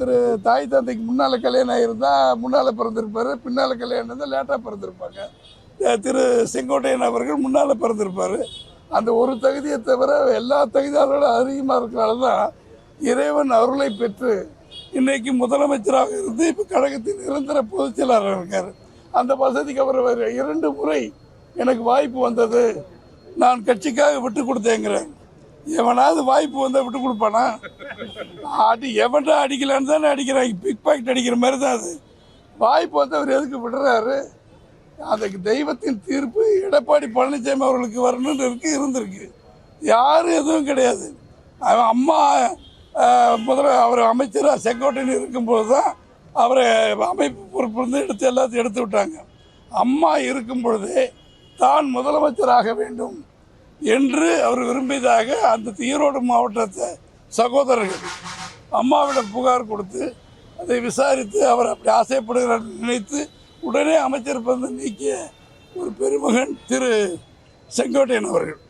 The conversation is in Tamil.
திரு தாய் தந்தைக்கு முன்னால் கல்யாணம் ஆகியிருந்தால் முன்னால் பிறந்திருப்பார் பின்னால் கல்யாணம் இருந்தால் லேட்டாக பிறந்திருப்பாங்க. திரு செங்கோட்டையன் அவர்கள் முன்னால் பிறந்திருப்பார். அந்த ஒரு தகுதியை தவிர எல்லா தகுதியாளர்களும் அதிகமாக இருக்கிறனால தான் இறைவன் அருளை பெற்று இன்றைக்கு முதலமைச்சராக இருந்து இப்போ கழகத்தின் நிரந்தர பொதுச் செயலாளர் இருக்கார். அந்த வசதிக்கு அவர் இரண்டு முறை எனக்கு வாய்ப்பு வந்தது. நான் கட்சிக்காக விட்டு கொடுத்தேங்கிறேன். எவனாவது வாய்ப்பு வந்தால் விட்டு கொடுப்பானா? அடி எவன்டா அடிக்கலான்னு தானே அடிக்கிறாங்க. பிக் பாக்கெட் அடிக்கிற மாதிரி தான் அது. வாய்ப்பு வந்து அவர் எதுக்கு விடுறாரு? அதுக்கு தெய்வத்தின் தீர்ப்பு எடப்பாடி பழனிசாமி அவர்களுக்கு வரணும்னு இருக்கு இருந்திருக்கு. யாரும் எதுவும் கிடையாது. அவன் அம்மா முதல்ல அவர் அமைச்சராக செங்கோட்டையில் இருக்கும்போது தான் அவரை அமைப்பு பொறுப்பிலிருந்து எடுத்து எல்லாத்தையும் எடுத்து விட்டாங்க. அம்மா இருக்கும் பொழுதே தான் முதலமைச்சராக வேண்டும் என்று அவர் விரும்பியதாக அந்த ஈரோடு மாவட்டத்தை சகோதரர்கள் அம்மாவிடம் புகார் கொடுத்து அதை விசாரித்து அவர் அப்படி ஆசைப்படுகிறார் நினைத்து உடனே அமைச்சர் பதவி நீக்கிய ஒரு பெருமகன் திரு செங்கோட்டையன் அவர்கள்.